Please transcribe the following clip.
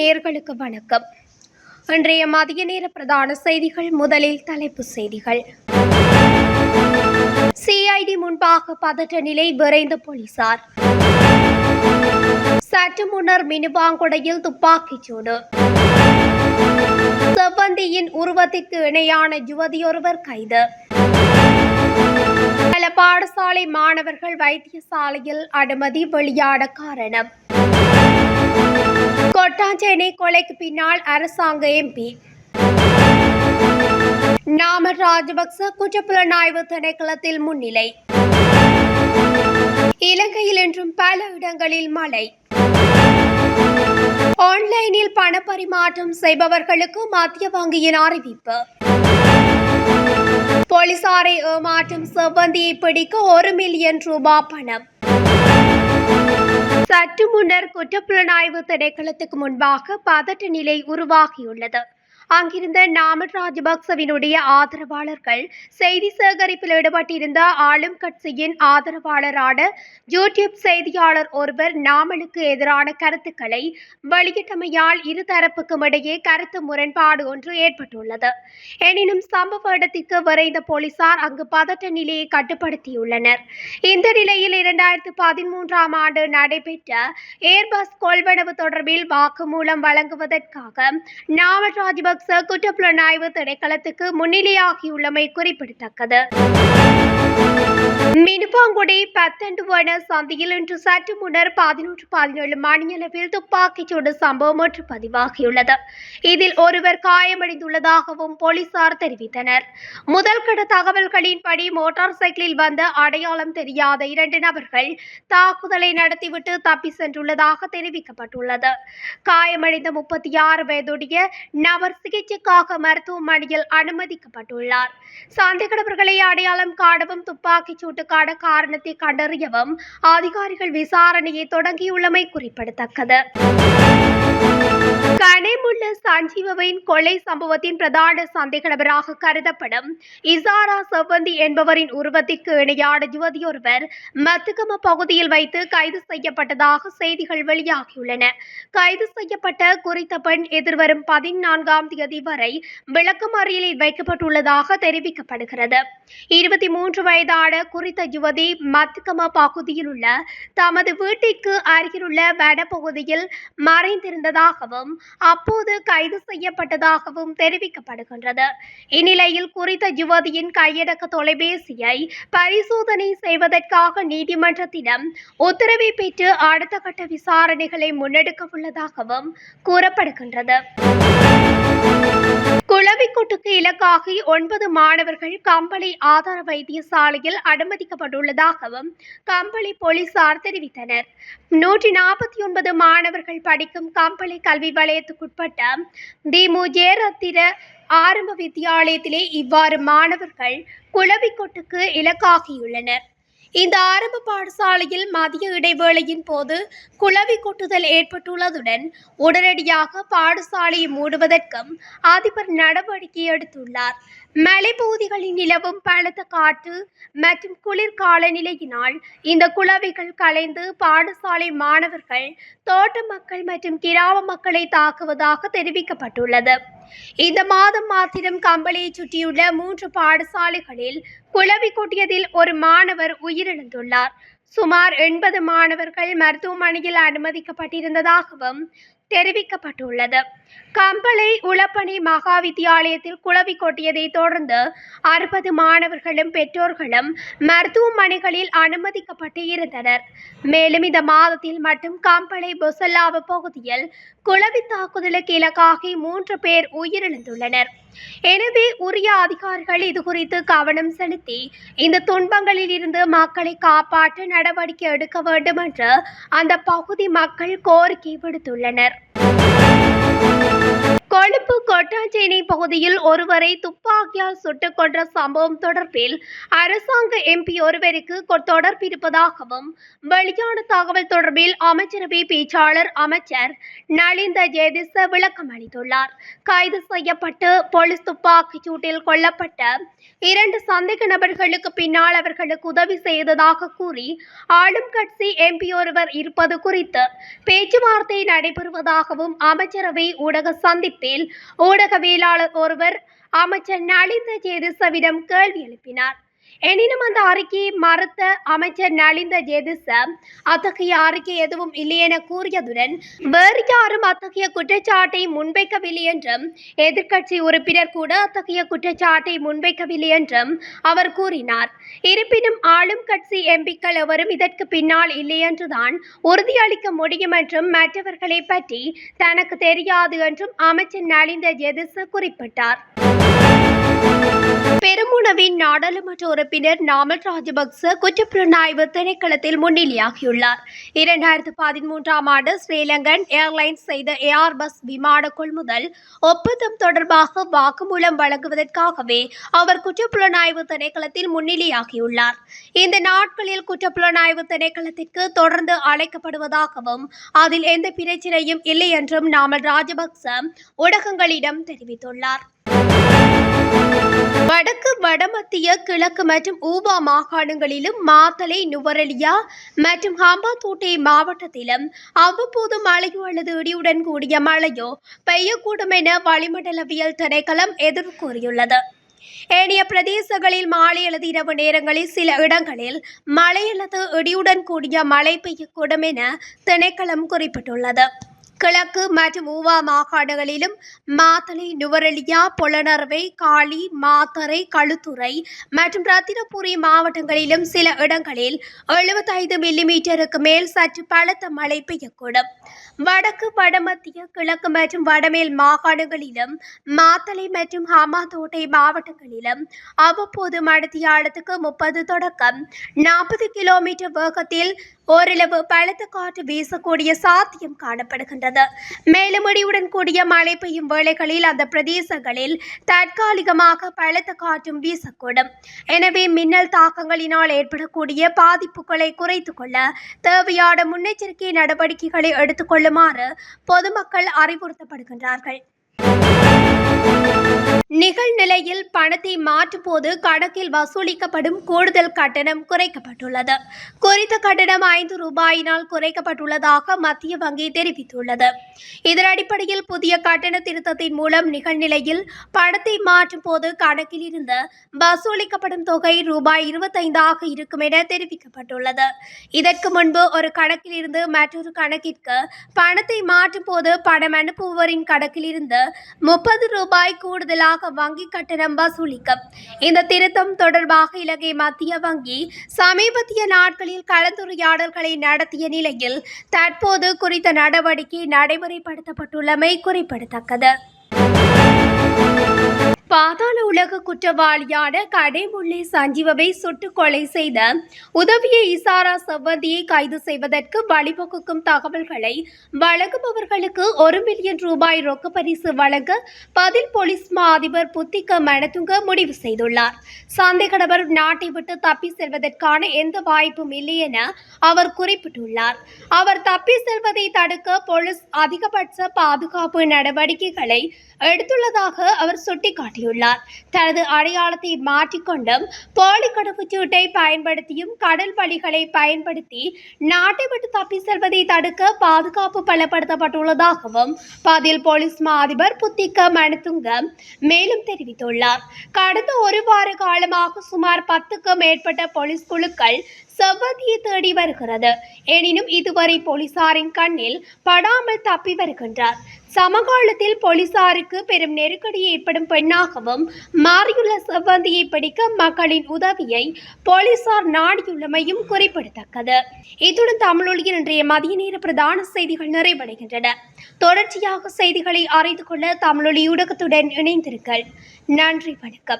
நேர்களுக்கு வணக்கம். இன்றைய மதிய நேர பிரதான செய்திகள் முதலில் தலைப்பு செய்திகள். சிஐடி முன்பாக பதற்ற நிலை விரைந்த போலீசார். சற்று முன்னர் மினுபாங்குடையில் துப்பாக்கிச் சூடு. செவ்வந்தியின் உருவத்திற்கு இணையான யுவதியொருவர் கைது. பல பாடசாலை மாணவர்கள் வைத்தியசாலையில் அனுமதி வெளியாட காரணம். கொட்டாஞ்சேனை கொலைக்கு பின்னால் அரசாங்க எம்பி. நாம ராஜபக்ச குற்றப்புலனாய்வு திணைக்களத்தில் முன்னிலை. இலங்கையில் இன்றும் பல இடங்களில் மழை. ஆன்லைனில் பண பரிமாற்றம் செய்பவர்களுக்கு மத்திய வங்கியின் அறிவிப்பு. போலீசாரை ஏமாற்றும் செவ்வந்தியை பிடிக்க ஒரு மில்லியன் ரூபாய் பணம். சற்று முன்னர் குற்றப்புலனாய்வு திணைக்களத்துக்கு முன்பாக பதட்ட நிலை உருவாகியுள்ளது. அங்கிருந்த நாமல் ராஜபக்சவினுடைய ஆதரவாளர்கள் செய்தி சேகரிப்பில் ஈடுபட்டிருந்த ஆளும் கட்சியின் ஆதரவாளரான யூடியூப் செய்தியாளர் ஒருவர் நாமலுக்கு எதிரான கருத்துக்களை வெளியிட்டமையால் இருதரப்புக்கும் இடையே கருத்து முரண்பாடு ஒன்று ஏற்பட்டுள்ளது. எனினும் சம்பவ இடத்திற்கு விரைந்த போலீசார் அங்கு பதட்ட நிலையை கட்டுப்படுத்தியுள்ளனர். இந்த நிலையில் இரண்டாயிரத்து பதிமூன்றாம் ஆண்டு நடைபெற்ற ஏர்பஸ் கொள்வனவு தொடர்பில் வாக்குமூலம் வழங்குவதற்காக நாமல் ராஜபக்ச குற்றப்புலனாய்வு திணைக்களத்துக்கு முன்னிலையாகியுள்ளமை குறிப்பிடத்தக்கது. மினுபாங்குடி பத்தண்டுவன சந்தியில் இன்று சற்று முன்னர் பதினொன்று பதினேழு மணியளவில் துப்பாக்கிச் சூடு சம்பவம் ஒன்று பதிவாகியுள்ளது. இதில் ஒருவர் காயமடைந்துள்ளதாகவும் போலீசார் தெரிவித்தனர். முதல் கட்ட தகவல்களின்படி மோட்டார் சைக்கிளில் வந்த அடையாளம் தெரியாத இரண்டு நபர்கள் தாக்குதலை நடத்திவிட்டு தப்பி சென்றுள்ளதாக தெரிவிக்கப்பட்டுள்ளது. காயமடைந்த முப்பத்தி ஆறு வயதுடைய நபர் சிகிச்சைக்காக மருத்துவமனையில் அனுமதிக்கப்பட்டுள்ளார். சந்தேகநபர்களை அடையாளம் காணவும் துப்பாக்கிச் சூட்டுக்கான காரணத்தை கண்டறியவும் அதிகாரிகள் விசாரணையை தொடங்கியுள்ளமை குறிப்பிடத்தக்கது. கனைமுள்ள சஞ்சீவவின் கொலை சம்பவத்தின் பிரதான சந்தேக நபராக கருதப்படும் இசாரா செவ்வந்தி என்பவரின் உருவத்திற்கு இணையான யுவதியொருவர் மத்துகம பகுதியில் வைத்து கைது செய்யப்பட்டதாக செய்திகள் வெளியாகியுள்ளன. கைது செய்யப்பட்ட குறித்த பெண் எதிர்வரும் பதினான்காம் தேதி வரை விளக்கமறியலில் வைக்கப்பட்டுள்ளதாக தெரிவிக்கப்படுகிறது. இருபத்தி மூன்று வயதான குறித்த யுவதி மத்துகம பகுதியில் உள்ள தமது வீட்டிற்கு அருகிலுள்ள வனப்பகுதியில் மறைந்திருந்ததாகவும் அப்போது கைது செய்யப்பட்டதாகவும் தெரிவிக்கப்படுகின்றது. இந்நிலையில் குறித்த யுவதியின் கையடக்க தொலைபேசியை பரிசோதனை செய்வதற்காக நீதிமன்றத்திடம் உத்தரவை பெற்று அடுத்த கட்ட விசாரணைகளை முன்னெடுக்க உள்ளதாகவும் கூறப்படுகின்றது. குளவிக்கொட்டுக்கு இலக்காகி ஒன்பது மாணவர்கள் கம்பளி ஆதார வைத்தியசாலையில் அனுமதிக்கப்பட்டுள்ளதாகவும் கம்பளி போலீசார் தெரிவித்தனர். நூற்றி நாற்பத்தி ஒன்பது மாணவர்கள் படிக்கும் கம்பளி கல்வி வலயத்துக்குட்பட்ட தி முஜேரத்திர ஆரம்ப வித்தியாலயத்திலே இவ்வாறு மாணவர்கள் குளவிக்கொட்டுக்கு இலக்காகியுள்ளனர். இந்த ஆரம்ப பாடசாலையில் மதிய இடைவேளையின் போது குளவி கொட்டுதல் ஏற்பட்டுள்ளதுடன் உடனடியாக பாடசாலையை மூடுவதற்கும் அதிபர் நடவடிக்கை எடுத்துள்ளார். மலைப்பகுதிகளில் நிலவும் பலத்த காற்று மற்றும் குளிர் காலநிலையினால் இந்த குளவிகள் கலைந்து பாடசாலை மாணவர்கள் தோட்ட மக்கள் மற்றும் கிராம மக்களை தாக்குவதாக தெரிவிக்கப்பட்டுள்ளது. இந்த மாதம் மாத்திரம் கம்பளியை சுற்றியுள்ள மூன்று பாடசாலைகளில் குளவி கொட்டியதில் ஒரு மாணவர் உயிரிழந்துள்ளார். சுமார் எண்பது மாணவர்கள் மருத்துவமனையில் அனுமதிக்கப்பட்டிருந்ததாகவும் தெரிவிக்கப்பட்டுள்ளது. கம்பளை உளப்பணி மகா வித்தியாலயத்தில் குளவி கொட்டியதை தொடர்ந்து அறுபது மாணவர்களும் பெற்றோர்களும் மருத்துவமனைகளில் அனுமதிக்கப்பட்டு இருந்தனர். மேலும் இந்த மாதத்தில் மட்டும் கம்பளை பொசல்லாவ பகுதியில் குளவி தாக்குதலுக்கு இலக்காகி மூன்று பேர் உயிரிழந்துள்ளனர். எனவே உரிய அதிகாரிகள் இது குறித்து கவனம் செலுத்தி இந்த துன்பங்களில் இருந்து மக்களை காப்பாற்ற நடவடிக்கை எடுக்க வேண்டும் என்று அந்த பகுதி மக்கள் கோரிக்கை விடுத்துள்ளனர். Bye. கொழும்பு கொட்டாஞ்சேனை பகுதியில் ஒருவரை துப்பாக்கியால் சுட்டுக் கொன்ற சம்பவம் தொடர்பில் அரசாங்க எம்பி ஒருவருக்கு கொ- தொடர்பு இருப்பதாகவும் வெளியான தகவல் தொடர்பில் அமைச்சரவை பேச்சாளர் அமைச்சர் நலிந்த ஜெயதிச விளக்கம் அளித்துள்ளார். கைது செய்யப்பட்டு போலீஸ் துப்பாக்கிச் சூட்டில் கொல்லப்பட்ட இரண்டு சந்தேக நபர்களுக்கு பின்னால் அவர்களுக்கு உதவி செய்ததாக கூறி ஆளும் கட்சி எம்பி ஒருவர் இருப்பது குறித்து பேச்சுவார்த்தை நடைபெறுவதாகவும் அமைச்சரவை ஊடக சந்திப்பில் ஊடகவியலாளர் ஒருவர் அமைச்சர் நளிந்த ஜேதிசவிடம் கேள்வி எழுப்பினார். எனினும் அந்த அறிக்கையை மறுத்த அமைச்சர் நலிந்த ஜெதிச அத்தகைய அறிக்கை எதுவும் இல்லை என கூறியதுடன் வேறு யாரும் அத்தகைய குற்றச்சாட்டை முன்வைக்கவில்லை என்றும் எதிர்க்கட்சி உறுப்பினர் கூட அத்தகைய குற்றச்சாட்டை முன்வைக்கவில்லை என்றும் அவர் கூறினார். இருப்பினும் ஆளும் கட்சி எம்பிக்கள் எவரும் இதற்கு பின்னால் இல்லை என்றுதான் உறுதியளிக்க முடியும் என்றும் மற்றவர்களை பற்றி தனக்கு தெரியாது என்றும் அமைச்சர் நலிந்த ஜெதிச குறிப்பிட்டார். பெருமுனவின் நாடாளுமன்ற உறுப்பினர் நாமல் ராஜபக்ச குற்றப்புலனாய்வு திணைக்களத்தில் முன்னிலையாகியுள்ளார். இரண்டாயிரத்து பதிமூன்றாம் ஆண்டு ஸ்ரீலங்கன் ஏர்லைன்ஸ் செய்த ஏஆர் பஸ் விமான கொள்முதல் ஒப்பந்தம் தொடர்பாக வாக்குமூலம் வழங்குவதற்காகவே அவர் குற்றப்புலனாய்வு திணைக்களத்தில் முன்னிலையாகியுள்ளார். இந்த நாட்களில் குற்றப்புலனாய்வு திணைக்களத்திற்கு தொடர்ந்து அழைக்கப்படுவதாகவும் அதில் எந்த பிரச்சனையும் இல்லை என்றும் நாமல் ராஜபக்ச ஊடகங்களிடம் தெரிவித்துள்ளார். வடக்கு வடமத்திய கிழக்கு மற்றும் ஊபா மாகாணங்களிலும் மாத்தலை நுவரெலியா மற்றும் ஹம்பாந்தோட்டை மாவட்டத்திலும் அவ்வப்போது மழையோ அல்லது இடியுடன் கூடிய மழையோ பெய்யக்கூடும் என வளிமண்டலவியல் திணைக்களம் எதிர்வு கூறியுள்ளது ஏனைய பிரதேசங்களில் மாலை அல்லது இரவு நேரங்களில் சில இடங்களில் மழை அல்லது இடியுடன் கூடிய மழை பெய்யக்கூடும் என திணைக்களம் குறிப்பிட்டுள்ளது. கிழக்கு மற்றும் ஊவா மாகாணங்களிலும் மாத்தளை நுவரெலியா பொலனறுவை காளி மாத்தரை களுத்துறை மற்றும் ரத்தினபுரி மாவட்டங்களிலும் சில இடங்களில் எழுபத்தைந்து மில்லிமீட்டருக்கு மேல் சற்று பலத்த மழை பெய்யக்கூடும். வடக்கு வடமத்திய கிழக்கு மற்றும் வடமேல் மாகாணங்களிலும் மாத்தளை மற்றும் ஹமாதோட்டை மாவட்டங்களிலும் அவ்வப்போது மடத்தியாலத்துக்கு முப்பது தொடக்கம் நாற்பது கிலோமீட்டர் வேகத்தில் ஓரளவு பலத்த காற்று வீசக்கூடிய சாத்தியம் காணப்படுகின்றது. மேலும் இடியுடன் கூடிய மழை பெய்யும் வேளைகளில் அந்த பிரதேசங்களில் தற்காலிகமாக பலத்த காற்றும் வீசக்கூடும். எனவே மின்னல் தாக்கங்களினால் ஏற்படக்கூடிய பாதிப்புகளை குறைத்து கொள்ள தேவையான முன்னெச்சரிக்கை நடவடிக்கைகளை எடுத்துக்கொள்ளுமாறு பொதுமக்கள் அறிவுறுத்தப்படுகின்றார்கள். நிகழ்நிலையில் பணத்தை மாற்றும் போது கணக்கில் வசூலிக்கப்படும் கூடுதல் கட்டணம் குறைக்கப்பட்டுள்ளது. குறித்த கட்டணம் ஐந்து ரூபாயினால் குறைக்கப்பட்டுள்ளதாக மத்திய வங்கி தெரிவித்துள்ளது. இதன் அடிப்படையில் புதிய கட்டண திருத்தத்தின் மூலம் நிகழ்நிலையில் பணத்தை மாற்றும் போது கணக்கில் இருந்து வசூலிக்கப்படும் தொகை ரூபாய் இருபத்தைந்தாக இருக்கும் என தெரிவிக்கப்பட்டுள்ளது. இதற்கு முன்பு ஒரு கணக்கில் இருந்து மற்றொரு கணக்கிற்கு பணத்தை மாற்றும் போது பணம் அனுப்புபவரின் கணக்கில் இருந்து முப்பது ரூபாய் கூடுதலாக வங்கி கட்டணம் வசூலிக்கும். இந்த திருத்தம் தொடர்பாக இலங்கை மத்திய வங்கி சமீபத்திய நாட்களில் கலந்துரையாடல்களை நடத்திய நிலையில் தற்போது குறித்த நடவடிக்கை நடைமுறைப்படுத்தப்பட்டுள்ளமை குறிப்பிடத்தக்கது. பாதாள உலக குற்றவாளியான கடைமுள்ளி சஞ்சீவவை சுட்டு கொலை செய்த உதவிய இசாரா செவ்வந்தியை கைது செய்வதற்கு வழிவகுக்கும் தகவல்களை வழங்குபவர்களுக்கு ஒரு மில்லியன் ரூபாய் ரொக்க பரிசு வழங்க பதில் போலீஸ் மா அதிபர் புத்திக மனதுங்க முடிவு செய்துள்ளார். சந்தேக நபர் நாட்டை விட்டு தப்பி செல்வதற்கான எந்த வாய்ப்பும் இல்லை என அவர் குறிப்பிட்டுள்ளார். அவர் தப்பி செல்வதை தடுக்க போலீஸ் அதிகபட்ச பாதுகாப்பு நடவடிக்கைகளை எடுத்துள்ளதாக அவர் சுட்டிக்காட்டினார் காட்டியுள்ளார் தனது அடையாளத்தை மாற்றிக்கொண்டும் போலி கடவுச்சீட்டை பயன்படுத்தியும் கடல் வழிகளை பயன்படுத்தி நாட்டை விட்டு தப்பி செல்வதை தடுக்க பாதுகாப்பு பலப்படுத்தப்பட்டுள்ளதாகவும் பதில் போலீஸ் மா அதிபர் புத்திக்க மனதுங்க மேலும் தெரிவித்துள்ளார். கடந்த ஒரு வார காலமாக சுமார் பத்துக்கும் மேற்பட்ட போலீஸ் குழுக்கள் செவ்வந்தியை தேடி வருகிறது. எனினும் இதுவரை போலீசாரின் கண்ணில் படாமல் தப்பி வருகின்றார். சமகாலத்தில் போலீசாருக்கு பெரும் நெருக்கடி ஏற்படும் பெண்ணாகவும் மாறியுள்ள செவ்வந்தியை பிடிக்க மக்களின் உதவியை போலீசார் நாடியுள்ளமையும் குறிப்பிடத்தக்கது. இத்துடன் தமிழொலியின் இன்றைய மதிய நேர பிரதான செய்திகள் நிறைவடைகின்றன. தொடர்ச்சியாக செய்திகளை அறிந்து கொள்ள தமிழொலி ஊடகத்துடன் இணைந்திருங்கள். நன்றி வணக்கம்.